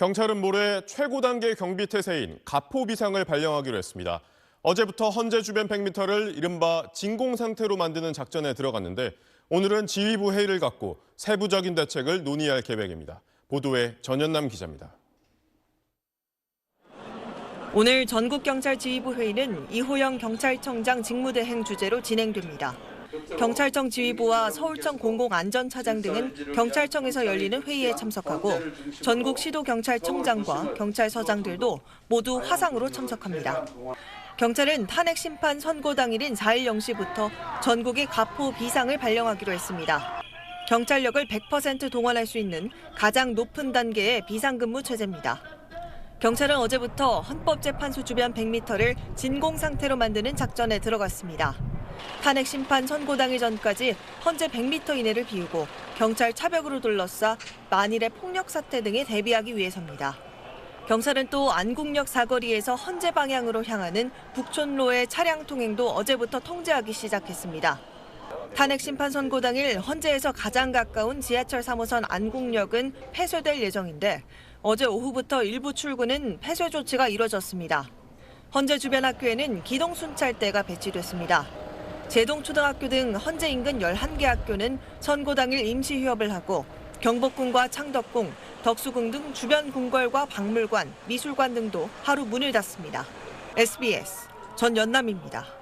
경찰은 모레 최고 단계 경비 태세인 가포 비상을 발령하기로 했습니다. 어제부터 헌재 주변 100m를 이른바 진공 상태로 만드는 작전에 들어갔는데 오늘은 지휘부 회의를 갖고 세부적인 대책을 논의할 계획입니다. 보도에 전현남 기자입니다. 오늘 전국경찰지휘부 회의는 이호영 경찰청장 직무대행 주재로 진행됩니다. 경찰청 지휘부와 서울청 공공안전차장 등은 경찰청에서 열리는 회의에 참석하고 전국 시도경찰청장과 경찰서장들도 모두 화상으로 참석합니다. 경찰은 탄핵 심판 선고 당일인 4일 0시부터 전국의 가포 비상을 발령하기로 했습니다. 경찰력을 100% 동원할 수 있는 가장 높은 단계의 비상근무 체제입니다. 경찰은 어제부터 헌법재판소 주변 100m를 진공 상태로 만드는 작전에 들어갔습니다. 탄핵 심판 선고 당일 전까지 헌재 100m 이내를 비우고 경찰 차벽으로 둘러싸 만일의 폭력 사태 등에 대비하기 위해서입니다. 경찰은 또 안국역 사거리에서 헌재 방향으로 향하는 북촌로의 차량 통행도 어제부터 통제하기 시작했습니다. 탄핵 심판 선고 당일 헌재에서 가장 가까운 지하철 3호선 안국역은 폐쇄될 예정인데 어제 오후부터 일부 출구는 폐쇄 조치가 이뤄졌습니다. 헌재 주변 학교에는 기동 순찰대가 배치됐습니다. 제동초등학교 등 헌재 인근 11개 학교는 선고 당일 임시 휴업을 하고 경복궁과 창덕궁, 덕수궁 등 주변 궁궐과 박물관, 미술관 등도 하루 문을 닫습니다. SBS 전연남입니다.